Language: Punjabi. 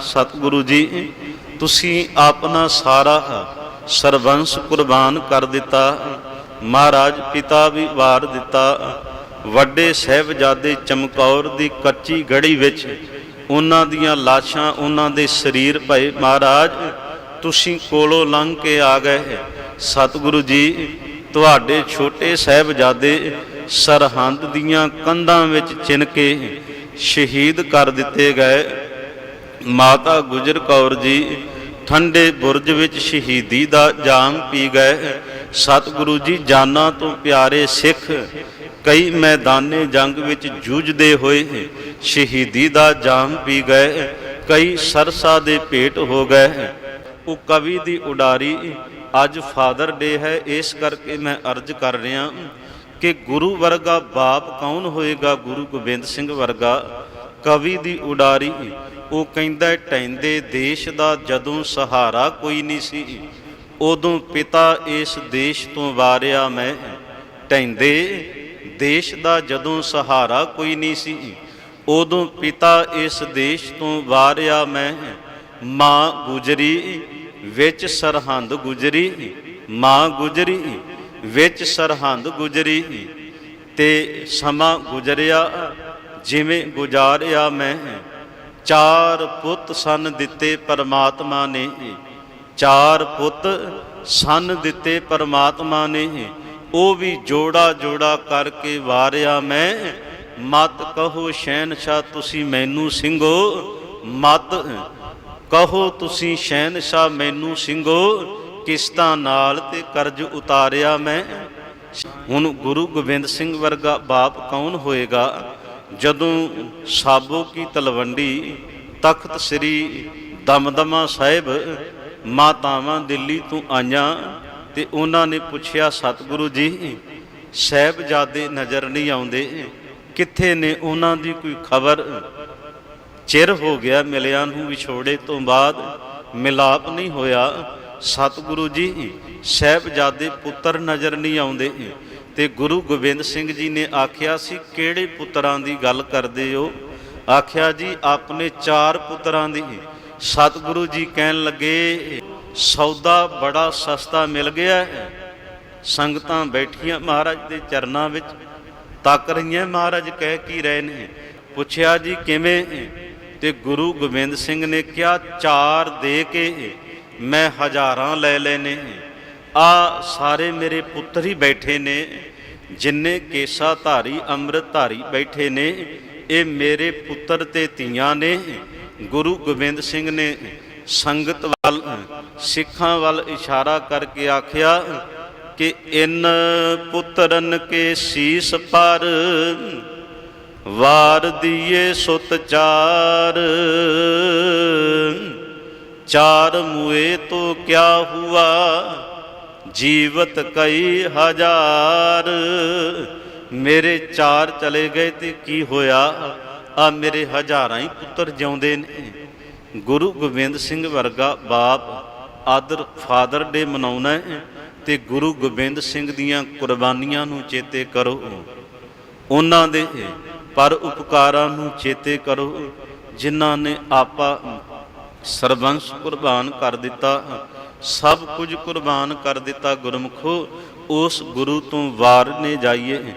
ਸਤਿਗੁਰੂ ਜੀ, ਤੁਸੀਂ ਆਪਣਾ ਸਾਰਾ ਸਰਬੰਸ ਕੁਰਬਾਨ ਕਰ ਦਿੱਤਾ, ਮਹਾਰਾਜ ਪਿਤਾ ਵੀ ਵਾਰ ਦਿੱਤਾ, ਵੱਡੇ ਸਹਿਬਜ਼ਾਦੇ ਚਮਕੌਰ ਦੀ ਕੱਚੀ ਗੜੀ ਵਿੱਚ ਉਹਨਾਂ ਦੀਆਂ ਲਾਸ਼ਾਂ ਉਹਨਾਂ ਦੇ ਸਰੀਰ ਭਏ ਮਹਾਰਾਜ, ਤੁਸੀਂ ਕੋਲੋਂ ਲੰਘ ਕੇ ਆ ਗਏ। ਸਤਿਗੁਰੂ ਜੀ, ਤੁਹਾਡੇ ਛੋਟੇ ਸਹਿਬਜ਼ਾਦੇ ਸਰਹੰਦ ਦੀਆਂ ਕੰਧਾਂ ਵਿੱਚ ਚਿਨ ਕੇ ਸ਼ਹੀਦ ਕਰ ਦਿੱਤੇ ਗਏ। ਮਾਤਾ ਗੁਜਰ ਕੌਰ ਜੀ, ਠੰਡੇ ਬੁਰਜ ਵਿੱਚ ਸ਼ਹੀਦੀ ਦਾ ਜਾਮ ਪੀ ਗਏ। ਸਤਿਗੁਰੂ ਜੀ, ਜਾਨਾਂ ਤੋਂ ਪਿਆਰੇ ਸਿੱਖ, ਕਈ ਮੈਦਾਨੇ ਜੰਗ ਵਿੱਚ ਜੂਝਦੇ ਹੋਏ ਸ਼ਹੀਦੀ ਦਾ ਜਾਮ ਪੀ ਗਏ। ਕਈ ਸਰਸਾ ਦੇ ਭੇਟ ਹੋ ਗਏ। ਉਹ ਕਵੀ ਦੀ ਉਡਾਰੀ, ਅੱਜ ਫਾਦਰ ਡੇ ਹੈ, ਇਸ ਕਰਕੇ ਮੈਂ ਅਰਜ਼ ਕਰ ਰਿਹਾ ਕਿ ਗੁਰੂ ਵਰਗਾ ਬਾਪ ਕੌਣ ਹੋਏਗਾ? ਗੁਰੂ ਗੋਬਿੰਦ ਸਿੰਘ ਵਰਗਾ। ਕਵੀ ਦੀ ਉਡਾਰੀ ਉਹ ਕਹਿੰਦਾ ਟੈਂਦੇ ਦੇਸ਼ ਦਾ ਜਦੋਂ ਸਹਾਰਾ ਕੋਈ ਨਹੀਂ ਸੀ, ਉਦੋਂ ਪਿਤਾ ਇਸ ਦੇਸ਼ ਤੋਂ ਵਾਰਿਆ ਮੈਂ। ਟੈਂਦੇ ਦੇਸ਼ ਦਾ ਜਦੋਂ ਸਹਾਰਾ ਕੋਈ ਨਹੀਂ ਸੀ, ਉਦੋਂ ਪਿਤਾ ਇਸ ਦੇਸ਼ ਤੋਂ ਵਾਰਿਆ ਮੈਂ। ਮਾਂ ਗੁਜਰੀ ਵਿੱਚ ਸਰਹੰਦ ਗੁਜਰੀ, ਮਾਂ ਗੁਜਰੀ ਵਿੱਚ ਸਰਹੰਦ ਗੁਜਰੀ, ਤੇ ਸਮਾਂ ਗੁਜਰਿਆ ਜਿਵੇਂ ਗੁਜ਼ਾਰਿਆ ਮੈਂ, ਚਾਰ ਪੁੱਤ ਸਨ ਦਿੱਤੇ ਪਰਮਾਤਮਾ ਨੇ। ਚਾਰ ਪੁੱਤ ਸਨ ਦਿੱਤੇ ਪਰਮਾਤਮਾ ਨੇ, ਉਹ ਵੀ ਜੋੜਾ ਜੋੜਾ ਕਰਕੇ ਵਾਰਿਆ ਮੈਂ। ਮਤ ਕਹੋ ਸ਼ਹਿਨशाह ਤੁਸੀਂ ਮੈਨੂੰ ਸਿੰਘੋ। ਮਤ ਕਹੋ ਤੁਸੀਂ ਸ਼ਹਿਨशाह ਮੈਨੂੰ ਸਿੰਘੋ। ਕਿਸ਼ਤਾਂ ਨਾਲ ਤੇ ਕਰਜ਼ ਉਤਾਰਿਆ ਮੈਂ। ਹੁਣ ਗੁਰੂ ਗੋਬਿੰਦ ਸਿੰਘ ਵਰਗਾ ਬਾਪ ਕੌਣ ਹੋਏਗਾ? ਜਦੋਂ ਸਾਬੋ ਕੀ ਤਲਵੰਡੀ, ਤਖਤ ਸ੍ਰੀ ਦਮਦਮਾ ਸਾਹਿਬ ਮਾਤਾਵਾਂ ਦਿੱਲੀ ਤੋਂ ਆਈਆਂ ਤੇ ਉਹਨਾਂ ਨੇ ਪੁੱਛਿਆ, ਸਤਿਗੁਰੂ ਜੀ, ਸਹਿਬਜ਼ਾਦੇ ਨਜ਼ਰ ਨਹੀਂ ਆਉਂਦੇ। ਕਿੱਥੇ ਨੇ ਉਹਨਾਂ ਦੀ ਕੋਈ ਖਬਰ? ਚਿਰ ਹੋ ਗਿਆ ਮਿਲਿਆਂ ਨੂੰ ਵਿਛੋੜੇ ਤੋਂ ਬਾਅਦ ਮਿਲਾਪ ਨਹੀਂ ਹੋਇਆ। ਸਤਿਗੁਰੂ ਜੀ, ਸਹਿਬਜ਼ਾਦੇ ਪੁੱਤਰ ਨਜ਼ਰ ਨਹੀਂ ਆਉਂਦੇ। ਤੇ ਗੁਰੂ ਗੋਬਿੰਦ ਸਿੰਘ ਜੀ ਨੇ ਆਖਿਆ ਸੀ, ਕਿਹੜੇ ਪੁੱਤਰਾਂ ਦੀ ਗੱਲ ਕਰਦੇ ਹੋ? ਆਖਿਆ ਜੀ, ਆਪਣੇ ਚਾਰ ਪੁੱਤਰਾਂ ਦੀ। ਸਤਿਗੁਰੂ ਜੀ ਕਹਿਣ ਲੱਗੇ, ਸੌਦਾ ਬੜਾ ਸਸਤਾ ਮਿਲ ਗਿਆ ਹੈ। ਸੰਗਤਾਂ ਬੈਠੀਆਂ ਮਹਾਰਾਜ ਦੇ ਚਰਨਾਂ ਵਿੱਚ, ਤੱਕ ਰਹੀਆਂ ਮਹਾਰਾਜ ਕਹਿ ਕੀ ਰਹੇ ਨੇ? ਪੁੱਛਿਆ ਜੀ, ਕਿਵੇਂ? ਤੇ ਗੁਰੂ ਗੋਬਿੰਦ ਸਿੰਘ ਨੇ ਕਿਹਾ, ਚਾਰ ਦੇ ਕੇ ਮੈਂ ਹਜ਼ਾਰਾਂ ਲੈ ਲੈਨੇ ਆ ਸਾਰੇ ਮੇਰੇ ਪੁੱਤਰ ਹੀ ਬੈਠੇ ਨੇ, ਜਿੰਨੇ ਕੇਸਾ ਧਾਰੀ ਅੰਮ੍ਰਿਤ ਧਾਰੀ ਬੈਠੇ ਨੇ, ਇਹ ਮੇਰੇ ਪੁੱਤਰ ਤੇ ਧੀਆਂ ਨੇ, ਗੁਰੂ ਗੋਬਿੰਦ ਸਿੰਘ ਨੇ ਸੰਗਤ ਵੱਲ, ਸਿੱਖਾਂ ਵੱਲ ਇਸ਼ਾਰਾ ਕਰਕੇ ਆਖਿਆ ਕਿ ਇਨ ਪੁੱਤਰਨ ਕੇ ਸੀਸ ਪਰ, ਵਾਰ ਦੀਏ ਸੁਤ ਚਾਰ। ਚਾਰ ਮੁਏ ਤੋ ਕਿਆ ਹੁਆ ਜੀਵਤ ਕਈ ਹਜ਼ਾਰ। ਮੇਰੇ ਚਾਰ ਚਲੇ ਗਏ ਤੇ ਕੀ ਹੋਇਆ? ਆ ਮੇਰੇ ਹਜ਼ਾਰਾਂ ਹੀ ਪੁੱਤਰ ਜਿਉਂਦੇ ਨੇ। ਗੁਰੂ ਗੋਬਿੰਦ ਸਿੰਘ ਵਰਗਾ ਬਾਪ ਆਦਰ ਫਾਦਰ ਡੇ ਮਨਾਉਣਾ ਤੇ ਗੁਰੂ ਗੋਬਿੰਦ ਸਿੰਘ ਦੀਆਂ ਕੁਰਬਾਨੀਆਂ ਨੂੰ ਚੇਤੇ ਕਰੋ। ਉਹਨਾਂ ਦੇ ਪਰ ਉਪਕਾਰਾਂ ਨੂੰ ਚੇਤੇ ਕਰੋ, ਜਿਨ੍ਹਾਂ ਨੇ ਆਪਾ ਸਰਬੰਸ ਕੁਰਬਾਨ ਕਰ ਦਿੱਤਾ। ਸਭ ਕੁਝ ਕੁਰਬਾਨ ਕਰ ਦਿੱਤਾ ਗੁਰਮਖੋ ਉਸ ਗੁਰੂ ਤੋਂ ਵਾਰ ਨੇ ਜਾਈਏ।